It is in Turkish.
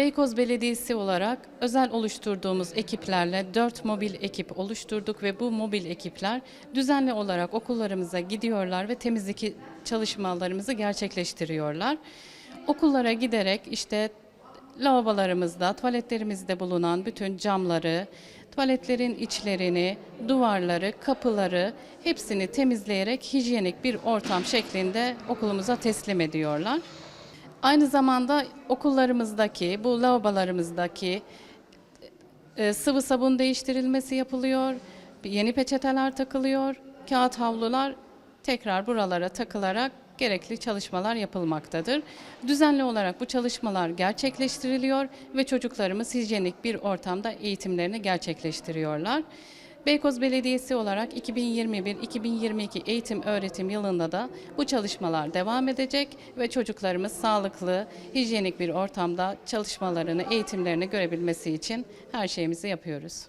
Beykoz Belediyesi olarak özel oluşturduğumuz ekiplerle 4 mobil ekip oluşturduk ve bu mobil ekipler düzenli olarak okullarımıza gidiyorlar ve temizlik çalışmalarımızı gerçekleştiriyorlar. Okullara giderek işte lavabolarımızda, tuvaletlerimizde bulunan bütün camları, tuvaletlerin içlerini, duvarları, kapıları hepsini temizleyerek hijyenik bir ortam şeklinde okulumuza teslim ediyorlar. Aynı zamanda okullarımızdaki, bu lavabolarımızdaki e, sıvı sabun değiştirilmesi yapılıyor, yeni peçeteler takılıyor, kağıt havlular tekrar buralara takılarak gerekli çalışmalar yapılmaktadır. Düzenli olarak bu çalışmalar gerçekleştiriliyor ve çocuklarımız hijyenik bir ortamda eğitimlerini gerçekleştiriyorlar. Beykoz Belediyesi olarak 2021-2022 eğitim öğretim yılında da bu çalışmalar devam edecek ve çocuklarımız sağlıklı, hijyenik bir ortamda çalışmalarını, eğitimlerini görebilmesi için her şeyimizi yapıyoruz.